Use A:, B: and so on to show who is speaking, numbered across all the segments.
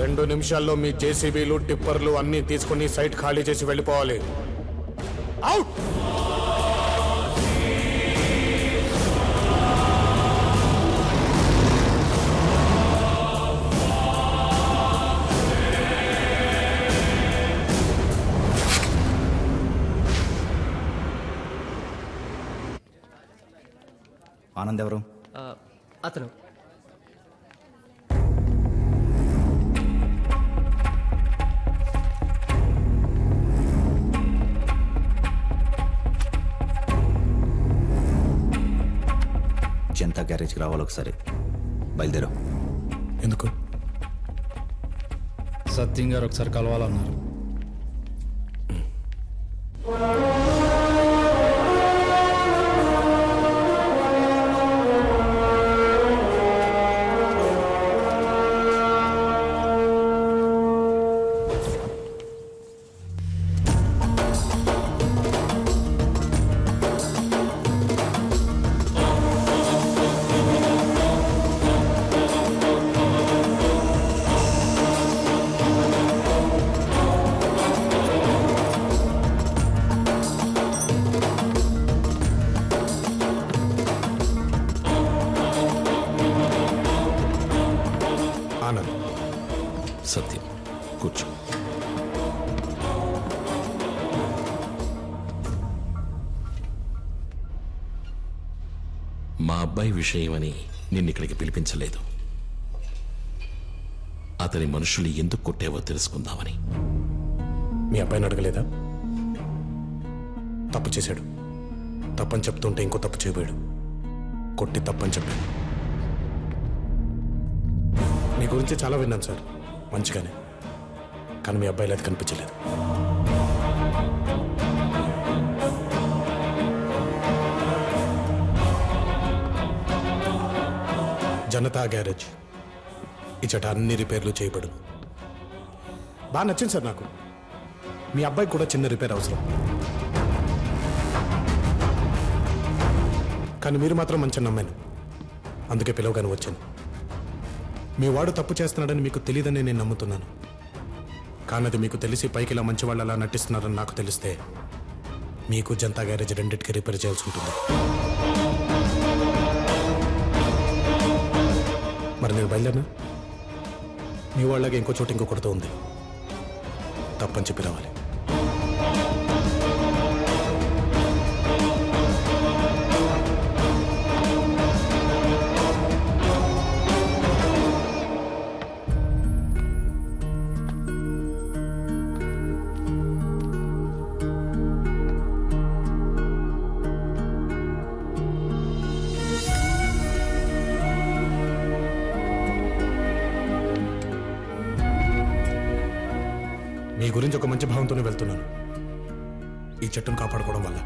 A: రెండు నిమిషాల్లో మీ జేసీబీలు టిప్పర్లు అన్ని తీసుకుని సైట్ ఖాళీ చేసి వెళ్ళిపోవాలి. అవుట్!
B: ఆనంద్ ఎవరు?
C: అతను.
B: జనతా గ్యారేజ్కి రావాలి ఒకసారి. బయలుదేరు.
A: ఎందుకు?
D: సత్యం గారు ఒకసారి కలవాలన్నారు.
E: అబ్బాయి విషయమని నిన్నిక్కడికి పిలిపించలేదు. అతని మనుషులు ఎందుకు కొట్టేవో తెలుసుకుందామని.
A: మీ అబ్బాయిని అడగలేదా? తప్పు చేశాడు. తప్పని చెప్తుంటే ఇంకో తప్పు చేయబోయాడు. కొట్టి తప్పని చెప్పాడు. మీ గురించి చాలా విన్నాను సార్. మంచిగానే. కానీ మీ అబ్బాయిలు అది కనిపించలేదు. జనతా గ్యారేజ్. ఇచ్చట అన్ని రిపేర్లు చేయబడు బాగా నచ్చింది సార్ నాకు. మీ అబ్బాయికి కూడా చిన్న రిపేర్ అవసరం. కానీ మీరు మాత్రం మంచి నమ్మాను. అందుకే పిలవగానే వచ్చాను. మీ వాడు తప్పు చేస్తున్నాడని మీకు తెలియదని నేను నమ్ముతున్నాను. కానీ అది మీకు తెలిసి పైకి ఇలా మంచి వాళ్ళు అలా నటిస్తున్నారని నాకు తెలిస్తే మీకు జనతా గ్యారేజ్ రెండింటికి రిపేర్ చేయాల్సి ఉంటుంది. మరి నేను బయలుదేరినా? మీ వాళ్ళగా ఇంకో చోట ఇంకో కొడుతూ ఉంది. తప్పని చెప్పి రావాలి. నీ గురించి ఒక మంచి భావంతోనే వెళ్తున్నాను. ఈ చెట్టును కాపాడుకోవడం వల్ల.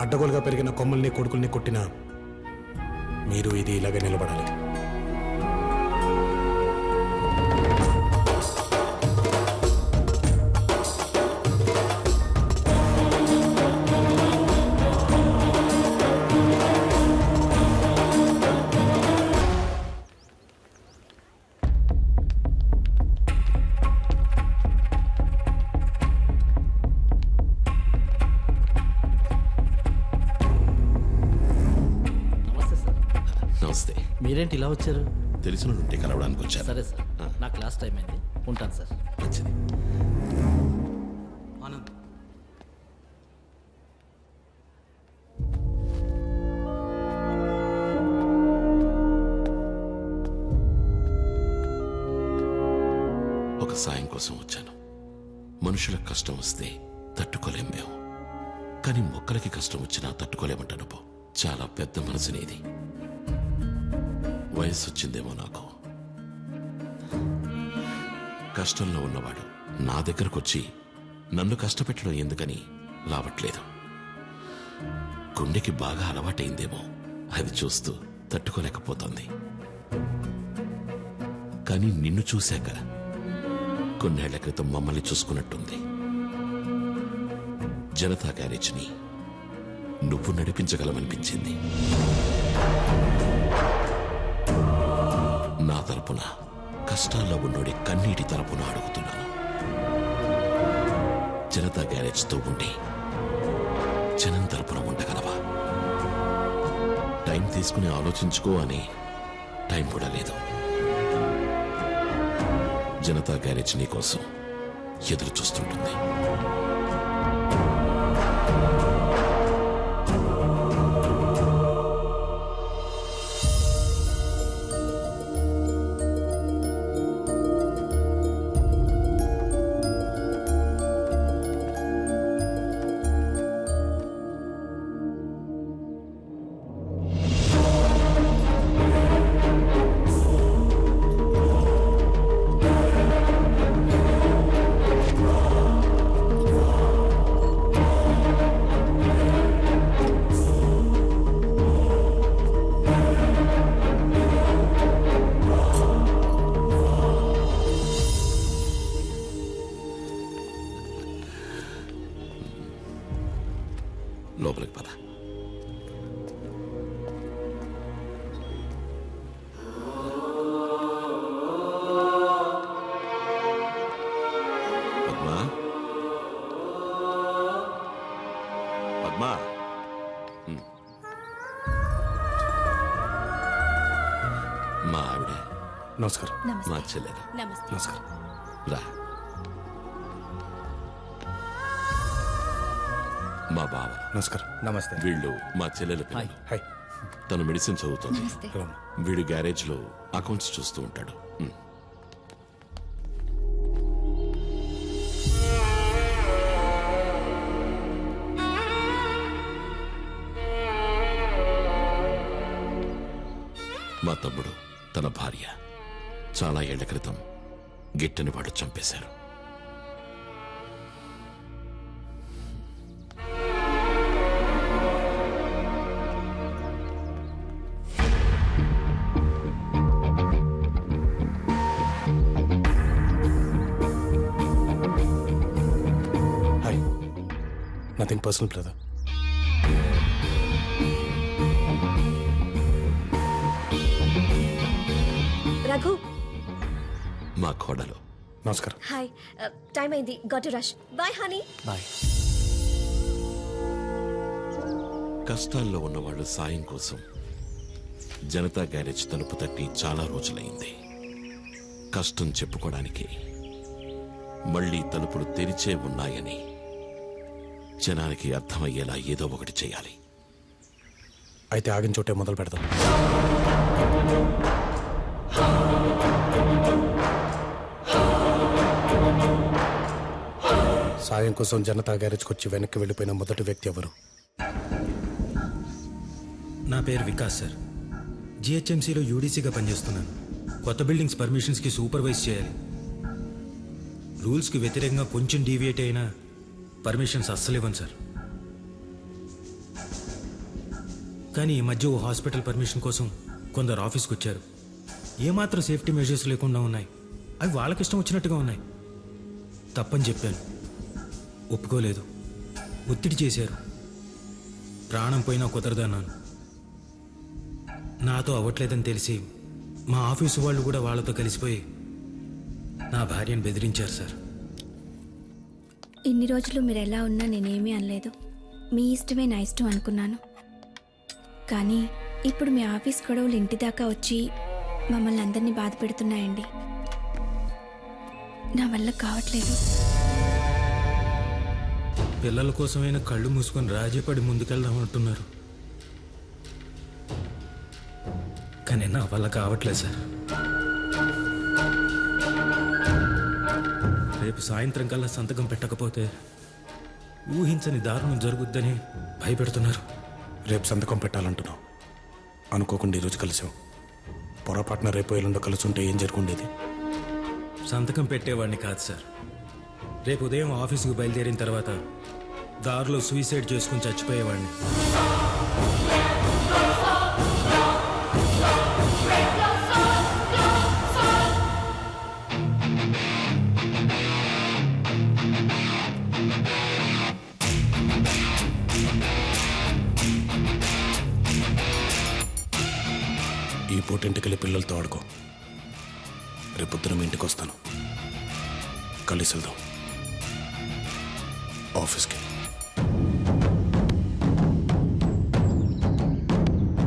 A: అడ్డగోలుగా పెరిగిన కొమ్మల్ని కొడుకుల్ని కొట్టిన మీరు ఇది ఇలాగే నిలబడాలి.
C: మీరేంటి ఇలా వచ్చారు?
E: తెలిసిన ఉంటే కలవడానికి వచ్చాను
C: సరే సార్ నా క్లాస్ టైం అయింది. ఉంటాను సార్.
E: మంచిది.
B: ఆనంద్.
E: ఒక సాయం కోసం వచ్చాను. మనుషుల కష్టం వస్తే తట్టుకోలేం మేము. కానీ మొక్కలకి కష్టం వచ్చినా తట్టుకోలేమంటాను పో. చాలా పెద్ద మనసు నీది వయసు వచ్చిందేమో నాకు. కష్టంలో ఉన్నవాడు నా దగ్గరకు వచ్చి నన్ను కష్టపెట్టడం ఎందుకని లావట్లేదు. గుండెకి బాగా అలవాటైందేమో అది చూస్తూ తట్టుకోలేకపోతోంది. కానీ నిన్ను చూశాక కొన్నేళ్ళ క్రితం మమ్మల్ని చూసుకున్నట్టుంది. జనతా గ్యారేజ్ని నువ్వు నడిపించగలమనిపించింది తరపున కష్టాల్లో ఉన్నోడి కన్నీటి తరపున అడుగుతున్నాను జనతా గ్యారేజ్తో ఉండి జనం తరపున ఉండగలవా? టైం తీసుకుని ఆలోచించుకో అని టైం కూడా లేదు. జనతా గ్యారేజ్ నీకోసం ఎదురు చూస్తుంటుంది లోపలికి పద. పద్మా? పద్మా. మా ఆవిడ
A: నమస్కారం.
E: మా చెల్లెలు.
A: నమస్కారం.
E: రా. మా బావ.
A: నమస్కారం.
B: నమస్తే.
E: వీళ్ళు మా చెల్లెల పిల్లలు.
A: హాయ్.
E: తను మెడిసిన్ చదువుతుంది. వీడు గ్యారేజ్లో అకౌంట్స్ చూస్తూ ఉంటాడు. మా తమ్ముడు తన భార్య. చాలా ఏళ్ళ క్రితం గిట్టని వాడు చంపేశారు.
A: Nothing personal brother
F: Raghu.
E: మా కోడలు.
A: నమస్కారం.
F: హాయ్ టైం అయింది. గట్ రష్ బాయ్ హనీ
C: బాయ్
E: కష్టాల్లో ఉన్నవాళ్ళు సాయం కోసం జనతా గ్యారేజ్ తలుపు తట్టి చాలా రోజులైంది. కష్టం చెప్పుకోవడానికి మళ్ళీ తలుపులు తెరిచే ఉన్నాయని జనానికి అర్థమయ్యేలా ఏదో ఒకటి చేయాలి.
A: అయితే ఆగిన చోటే మొదలు పెడదాం. సాయం కోసం జనతా గ్యారేజ్కి వచ్చి వెనక్కి వెళ్ళిపోయిన మొదటి వ్యక్తి ఎవరు?
D: నా పేరు వికాస్ సార్. జిహెచ్ఎంసీలో యూడీసీగా పనిచేస్తున్నాను. కొత్త బిల్డింగ్స్ పర్మిషన్స్కి సూపర్వైజ్ చేయాలి. రూల్స్కి వ్యతిరేకంగా కొంచెం డీవియేట్ అయినా పర్మిషన్స్ అస్సలు ఇవ్వను సార్. కానీ ఈ మధ్య ఓ హాస్పిటల్ పర్మిషన్ కోసం కొందరు ఆఫీస్కి వచ్చారు ఏమాత్రం సేఫ్టీ మెజర్స్ లేకుండా ఉన్నాయి. అవి వాళ్ళకి ఇష్టం వచ్చినట్టుగా ఉన్నాయి. తప్పని చెప్పాను. ఒప్పుకోలేదు. ఒత్తిడి చేశారు. ప్రాణం పోయినా కుదరదన్నాను. నాతో అవ్వట్లేదని తెలిసి మా ఆఫీసు వాళ్ళు కూడా వాళ్ళతో కలిసిపోయి నా భార్యను బెదిరించారు సార్.
G: ఇన్ని రోజులు మీరు ఎలా ఉన్నా నేనేమీ అనలేదు. మీ ఇష్టమే నా ఇష్టం అనుకున్నాను. కానీ ఇప్పుడు మీ ఆఫీస్ గొడవలు ఇంటి దాకా వచ్చి మమ్మల్ని అందరినీ బాధ పెడుతున్నాయండి. నా వల్ల కావట్లేదు.
D: పిల్లల కోసమైనా కళ్ళు మూసుకొని రాజీపడి ముందుకెళ్దాం అంటున్నారు కానీ నా వల్ల కావట్లేదు సార్. రేపు సాయంత్రం కల్లా సంతకం పెట్టకపోతే ఊహించని దారుణం జరుగుద్దని భయపెడుతున్నారు.
A: రేపు సంతకం పెట్టాలంటున్నావు. అనుకోకుండా ఈరోజు కలిసాం పొరపాటున రేపు ఎల్లుండో కలిసి ఉంటే ఏం జరుగుండేది?
D: సంతకం పెట్టేవాడిని కాదు సార్. రేపు ఉదయం ఆఫీసుకు బయలుదేరిన తర్వాత దారిలో సూసైడ్ చేసుకుని చచ్చిపోయేవాడిని.
A: ఈ పూటింటికెళ్ళి పిల్లలతో ఆడుకో. రేపు మీ ఇంటికి వస్తాను. కలిసి వెళ్దాం. ఆఫీస్కి.